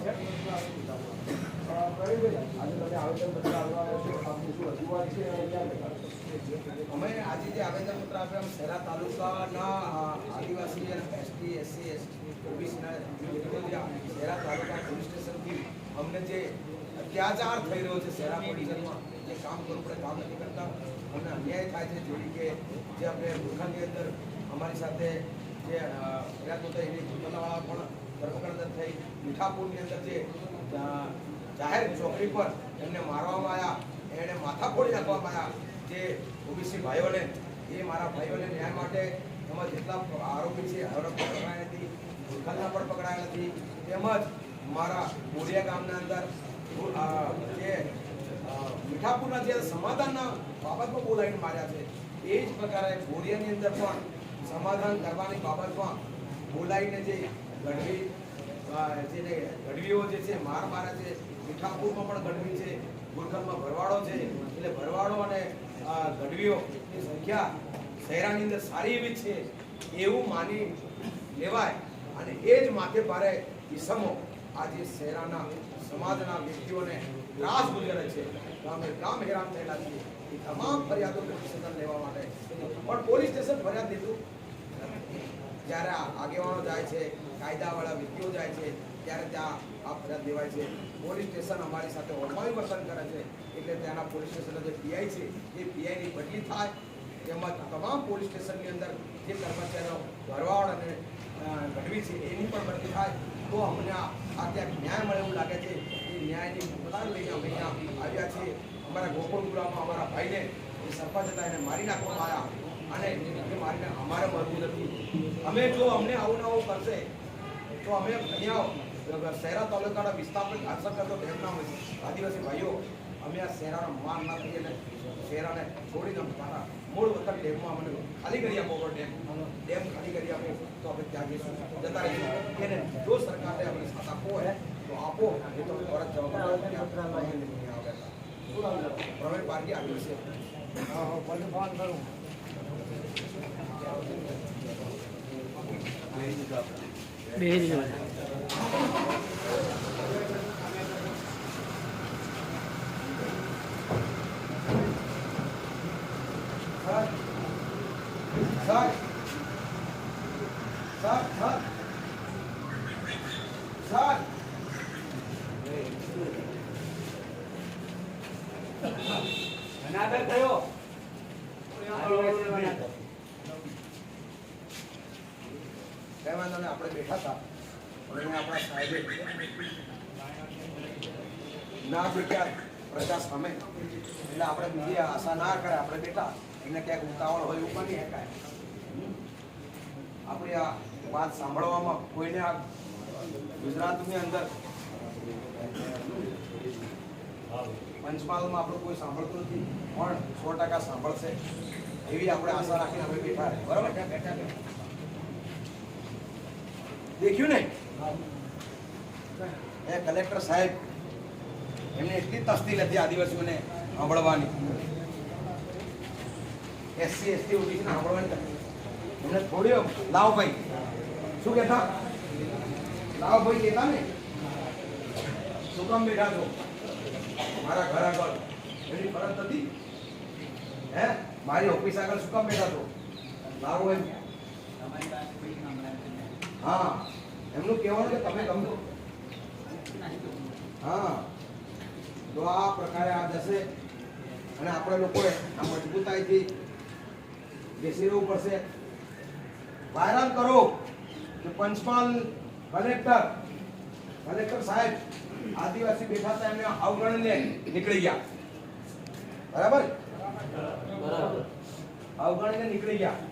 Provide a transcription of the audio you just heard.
અમે આજે જે આવેદનપત્ર આપ્યા શહેરા તાલુકાના આદિવાસી અને એસટી, એસસી ઓબીસીના શહેરા તાલુકા પોલીસ સ્ટેશનથી અમને જે અત્યાચાર થઈ રહ્યો છે શહેરા પોલીસમાં, જે કામ કરવું પડે કામ નથી કરતા, અમને અન્યાય થાય છે. જેવી કે જે આપણે ગુરખાની અંદર અમારી સાથે જે ફરિયાદ નોંધાઈ એની ગુરખાવાળા પણ ધરપકડ થઈ મીઠાપુરની અંદર જે જાહેર ચોકડી પર એમને મારવામાં આવ્યા એણે માથા ફોડી નાખવામાં આવ્યા. જે ઓબીસી ભાઈઓને, એ મારા ભાઈઓને ન્યાય માટે એમાં જેટલા આરોપી છે, આરોપ પકડાયા નથી ગુરખાના પણ પકડાયા નથી. તેમજ મારા બોરિયા ગામના અંદર જે મીઠાપુરના જે સમાધાનના બાબતમાં બોલાવીને માર્યા છે. એ જ પ્રકારે બોરિયાની અંદર પણ સમાધાન કરવાની બાબતમાં બોલાવીને જે ગઢવી જેને ગઢવીઓ જે છે, માર મારે છે, મીઠાપુરમાં પણ ગઢવી છે ગુરખલમાં ભરવાડો છે. એટલે ભરવાડો અને ગઢવીઓની સંખ્યા શહેરાની અંદર સારી એવી છે, એવું માની લેવાય. અને એ જ માથે ભારે ઈસમો આજે શહેરાના સમાજના વ્યક્તિઓને ત્રાસ ગુજરે છે. અમે કામ હેરાન થયેલા છીએ એ તમામ ફરિયાદો પ્રતિષેધન લેવા માટે. પણ પોલીસ સ્ટેશન ફરિયાદ દીધું જ્યારે આગેવાનો જાય છે કાયદાવાળા વ્યક્તિઓ જાય છે, ત્યારે ત્યાં આ ફરિયાદ લેવાય છે. પોલીસ સ્ટેશન અમારી સાથે ઓળખાવી વર્તન કરે છે. એટલે ત્યાંના પોલીસ સ્ટેશનના જે પીઆઈ છે, એ પીઆઈની બદલી થાય. તેમજ તમામ પોલીસ સ્ટેશનની અંદર જે કર્મચારીઓ ભરવાડ અને ગઢવી છે, એની પણ બદલી થાય. તો અમને આ ત્યાં ન્યાય મળે એવું લાગે છે. એ ન્યાયની મુદ્દા લઈને અમે અહીંયા આવ્યા છીએ. અમારા ગોકુળપુરામાં અમારા ભાઈને એ સરપંચ હતા, એને મારી નાખવામાં આવ્યા. અને એ મારીને અમારે મળવું નથી. અમે જો અમને આવું ને આવું કરશે તો અમે અહીંયા શહેરા તાલુકાના વિસ્તારમાં હાંસલ કરતો ડેમના આદિવાસી ભાઈઓ અમે આ શહેરાનો માન ના થઈએ ને શહેરાને છોડીને મારા મૂળ વતન ડેમમાં અમને ખાલી કરી આપો ડેમ ડેમ ખાલી કરી આપો તો અમે ત્યાં જઈશું જતા રહીશું. એને જો સરકારને અમને સાથ આપવો હોય તો આપો એ તો ફરજ જવાબ પ્રવીણ પારકી આવ્યું છે બે જ sir sir sir sir sir અનાદર થયો કઈ વાંધો નહીં, આપણે બેઠા હતા. અને આપણા સાહેબે ના બેઠ્યા પ્રજા સામે એટલે આપણે બીજી આશા ના કરે, આપણે બેઠા. એને ક્યાંક ઉતાવળ હોય એવું બની શકાય આપણી આ વાત સાંભળવામાં કોઈને આ ગુજરાતની અંદર પંચમહાલમાં આપણું કોઈ સાંભળતું નથી, પણ સો ટકા સાંભળશે એવી આપણે આશા રાખીને આપણે બેઠા. બરાબર? દેખ્યું ને એ કલેક્ટર સાહેબ, એમને એટલી તસ્તી નથી આદિવાસીઓને સાંભળવાની. એસસી, એસટી ઓબીસી સાંભળવાની. એમને થોડી લાવ ભાઈ. શું કહેતા? લાવ ભાઈ, કહેતા ને? શું કામ બેઠા છો? મારા ઘર આગળ. એની ફરજ નથી. હે? મારી ઓફિસ આગળ શું કામ બેઠા છો? લાવો એમ. હા. એમનું કહેવાનું કે તમે ગમતો હા. તો આ પ્રકારે આ જશે. અને આપણે લોકોએ આ મજબૂતાઈથી બેસી રહેવું પડશે. વાયરલ કરો કે પંચમહાલ કલેક્ટર કલેક્ટર સાહેબ આદિવાસી બેઠા હતા એમને અવગણને નીકળી ગયા. બરાબર. અવગણને નીકળી ગયા.